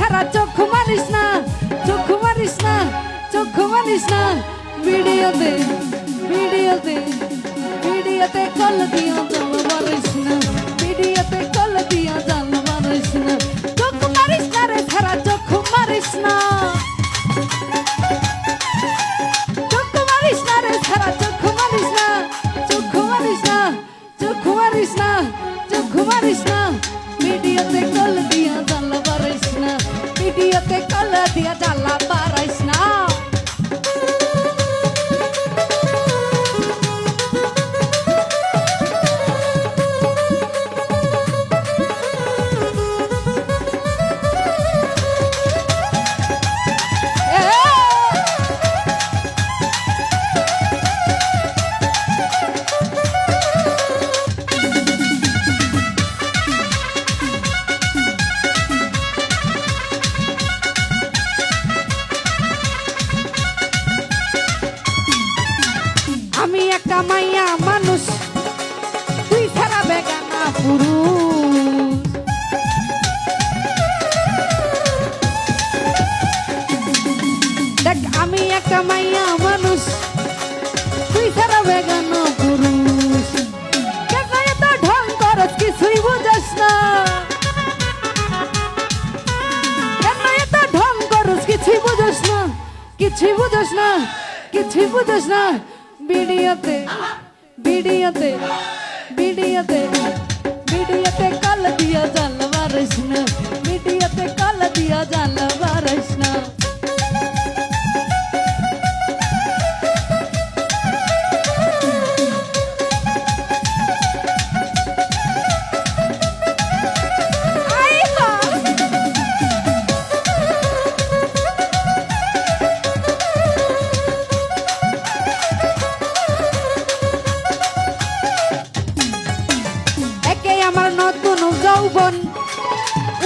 মারিস না রে সারা চোখ মারিস না চোখ মারিস না চোখ মারিস না ভিডিওতে ভিডিওতে ভিডিওতে কল দিয়া জাল মারিস না ভিডিওতে কল দিয়া জাল মারিস না চোখ মারিস না রে সারা চোখ মারিস না চোখ মারিস না রে সারা চোখ মারিস না চোখ মারিস না না কিছুই বুঝোস না কিছুই বুঝোস না বিডিয়াতে বিডিয়াতে বিডিয়াতে বিডিয়াতে কাল দিয়া জাল মারিস না ভিডিওতে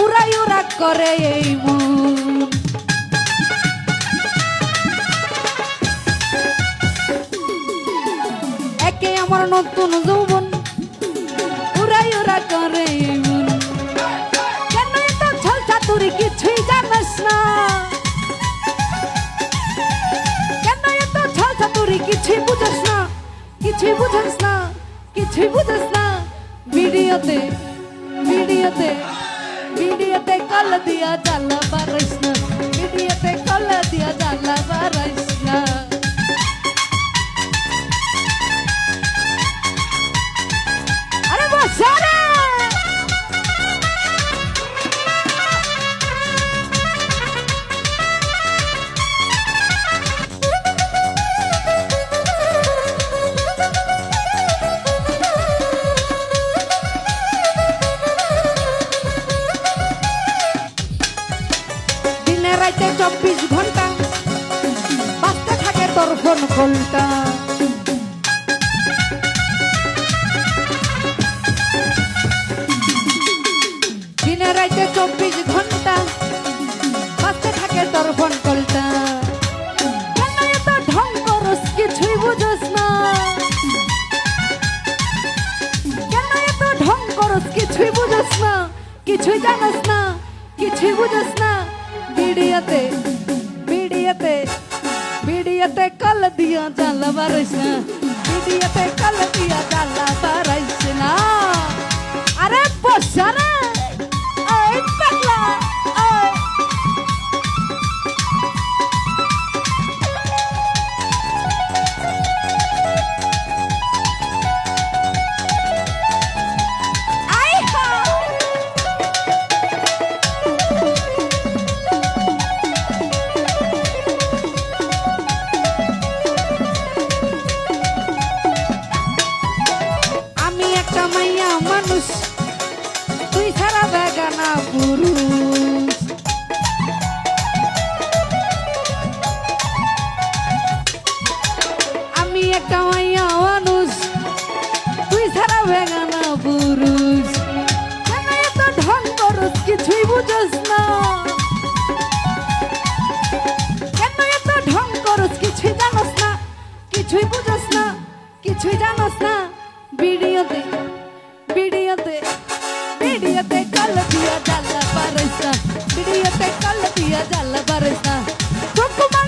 উড়াই উড়া করে এই মন। একে আমার নতুন যৌবন উড়াই উড়া করে এই মন। কেন এত ছল চাতুরি কিছুই জানাস না? কেন এত ছল চাতুরি কিছুই বুঝাস না? কিছুই না? ভিডিওতে কল দিয়া জালা বারাইস না ভিডিওতে কল দিয়া জালা বারাইস না রাইতে চব্বিশ ঘণ্টা। বাঁচতে থাকে তোর ফোন কলটা। দিনে রাইতে চব্বিশ ঘণ্টা বাঁচতে থাকে তোর ফোন কিছুই কিছুই বুঝস না। কিছুই জানাস না, কিছুই বুঝস না। ভিডিওতে ভিডিওতে ভিডিওতে কল দিয়া জালা বারাইস না ভিডিওতে কল দিয়া জালা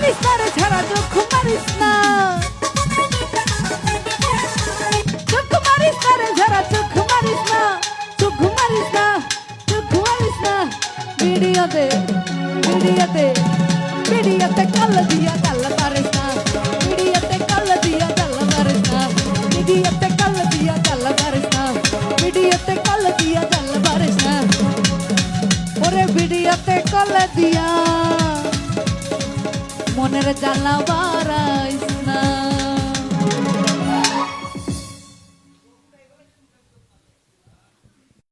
মারিস না রে ছাড়া, চোখ মারিস না। চোখ মারিস না রে ছাড়া, চোখ মারিস না, চোখ মারিস না, চোখ মারিস না। ভিডিওতে ভিডিওতে ভিডিওতে কল দিয়া জ্বালা পারিস না। ভিডিওতে কল দিয়া জ্বালা পারিস না। ভিডিওতে কল দিয়া জ্বালা পারিস না। ভিডিওতে কল দিয়া জ্বালা পারিস না। ওরে ভিডিওতে কল দিয়া। মনের জ্বালা বারাইস